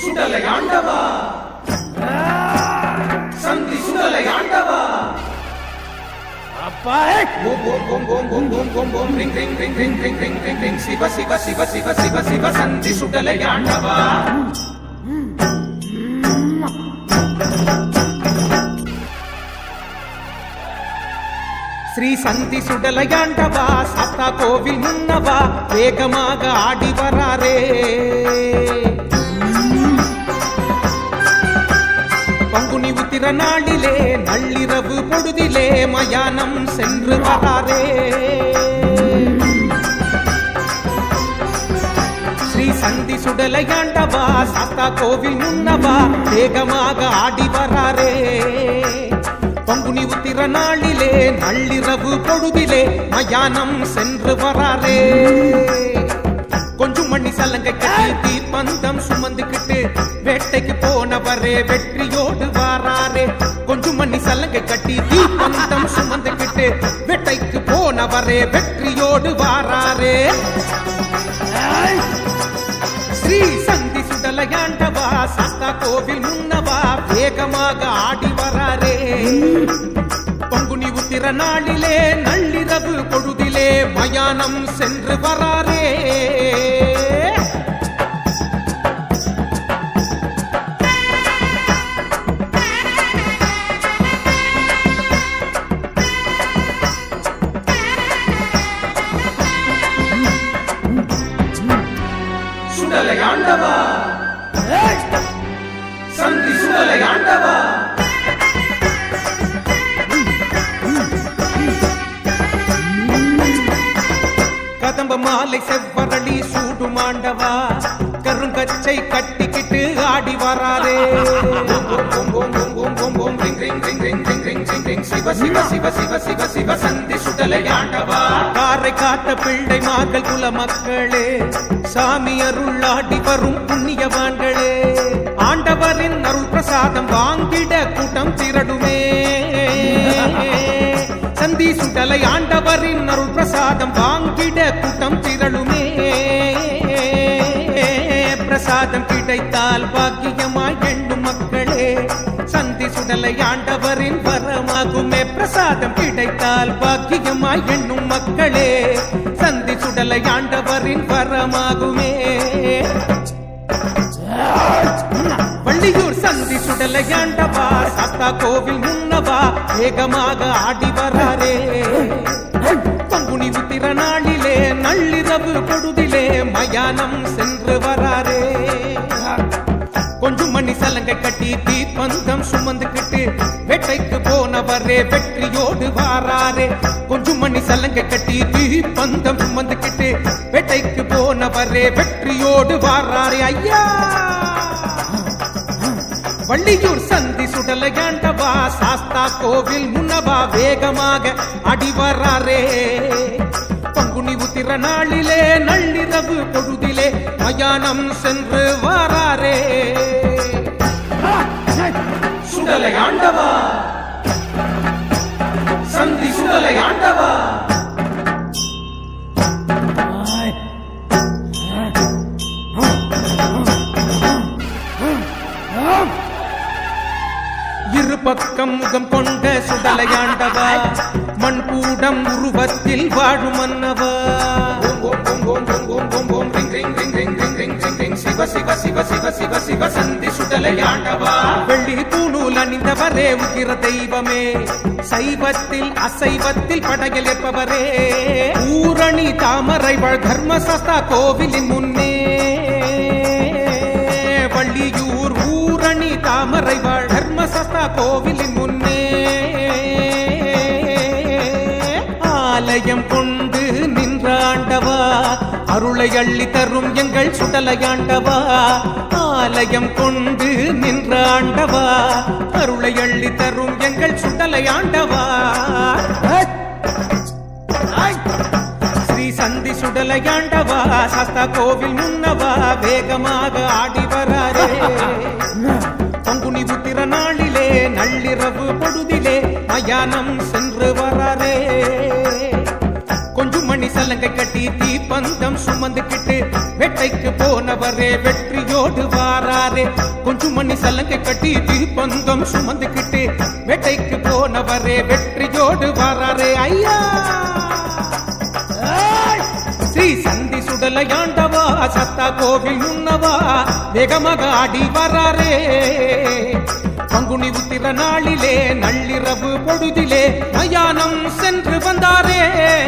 சுடலை ஆண்டவா. சந்தி சுடலை ஆண்டவா. அப்பா ஓம் ஓம் ஓம் ஓம் ஓம் ஓம் ஓம் ஓம். ரிங் ரிங் ரிங் ரிங் ரிங் ரிங் ரிங் ரிங். சிவ சிவ சிவ சிவ சிவ சிவ சந்தி சுடலை ஆண்டவா. ஸ்ரீ சந்தி சுடலையாண்டவா சத்தா கோவில் முன்னவா வேகமாக ஆடி வராரே. பங்குனி உத்திர நாளிலே நள்ளிரவு பொழுதிலே மயானம் சென்று வராரே. ஸ்ரீ சந்தி சுடலையாண்டவா சத்தா கோவில் முன்னவா வேகமாக ஆடி வராரே. பங்குனி உத்திர நாளிலே நள்ளிரவு பொழுதிலே மயானம் சென்று வராரே கொஞ்சம் மணி சலங்கை கட்டி தீப்பந்தம் சுமந்துக்கிட்டு வேட்டைக்கு போனவரே வெற்றியோடு வாராரே. கொஞ்சம் மணி சலங்கை கட்டி தீப்பந்தம் சுமந்துக்கிட்டு வேட்டைக்கு போனவரே வெற்றியோடு வாராரே. ஸ்ரீ சந்தி சுடலையாண்டவா சத்தா கோவில் முன்னவா வேகமாக ஆடி பங்குனி உத்திர நாளிலே நள்ளிரவு பொழுதிலே மயானம் சென்று வராரே. சுடலை ஆண்டவா. சந்தி சுடலை ஆண்டவா. மாலை செவ்வரளி சூடு மாண்டவா கருங்கச்சை கட்டிக்கிட்டு ஆடி வராரே காரை காட்ட பிள்ளை மார்கள் குல மக்களே சாமி அருளாடி வரும் புண்ணியவான்களே ஆண்டவரின் அருள் பிரசாதம் வாங்கிட கூட்டம் திரடுமே. சந்தி சுடலை ஆண்டவரின் அருள் பிரசாதம் வாங்க பாதம் கிடைத்தால் பாக்கியமாய் எண்ணும் மக்களே சந்தி சுடலை ஆண்டவரின் வரமாகுமே. பிரசாதம் கிடைத்தால் பாக்கியமாய் எண்ணும் மக்களே சந்தி சுடலை ஆண்டவரின் வரமாகுமே. வள்ளியூர் சந்தி சுடலை ஆண்டவா சத்தா கோவில் முன்னவா வேகமாக ஆடி வராரே. பங்குனி உத்திர நாளிலே நள்ளிரவு பொழுதிலே மயானம் சென்று வர வேட்டைக்கு போனவரே வெற்றியோடு வாராரே. கொஞ்சம் மணி சலங்கை கட்டி தீப்பந்தம் வந்துகிட்டு வேட்டைக்கு போனவரே வெற்றியோடு வாராரே. ஐயா! வள்ளியூர் சந்தி சுடலையாண்டவா சாஸ்தா கோவில் முன்னவா வேகமாக அடிவராரே பங்குனி உத்திர நாளிலே நள்ளிரவு பொழுதிலே மயானம் சென்று வாராரே. சுடலை ஆண்டவா! இரு பக்கம் முகம் கொண்ட சுடலையாண்டவா? மண் கூடம் உருவத்தில் வாழும் மன்னவா சிவ சிவ தேவுகிற தெய்வமே சைவத்தில் அசைவத்தில் படகில் எப்பவரே ஊரணி தாமரை தர்மசஸ்தா கோவிலின் முன்னே. வள்ளியூர் ஊரணி தாமரை தர்மசஸ்தா கோவிலின் முன்னே. ஆலயம் கொண்டு நின்றாண்டவா அருளை அள்ளி தரும் எங்கள் சுடலையாண்டவா ஆலயம் கொண்டு நின்றாண்டவா? அருளை அள்ளி தரும் எங்கள் சுடலை ஆண்டவா? ஸ்ரீ சந்தி சுடலை ஆண்டவா சஸ்தா கோவில் முன்னவா வேகமாக ஆடி வராரே. பங்குனி உத்திர நாளிலே நள்ளிரவு பொழுதிலே மயானம் சென்று வராரே. கொஞ்சம் மணி மணி சலங்கை கட்டி தீப்பந்தம் சுமந்துக்கிட்டு வேட்டைக்கு போனவரே வெற்றியோடு வாராரே. கொஞ்சம் மணி சலங்கை கட்டி திருப்பந்தம் சுமந்துக்கிட்டு வேட்டைக்கு போனவரே வெற்றியோடு வாராரே. ஐயா! ஸ்ரீ சந்தி சுடலையாண்டவா சத்தா கோவில் முன்னவா. வேகமாக ஆடி வராரே. பங்குனி உத்திர நாளிலே நள்ளிரவு பொழுதிலே மயானம் சென்று வந்தாரே.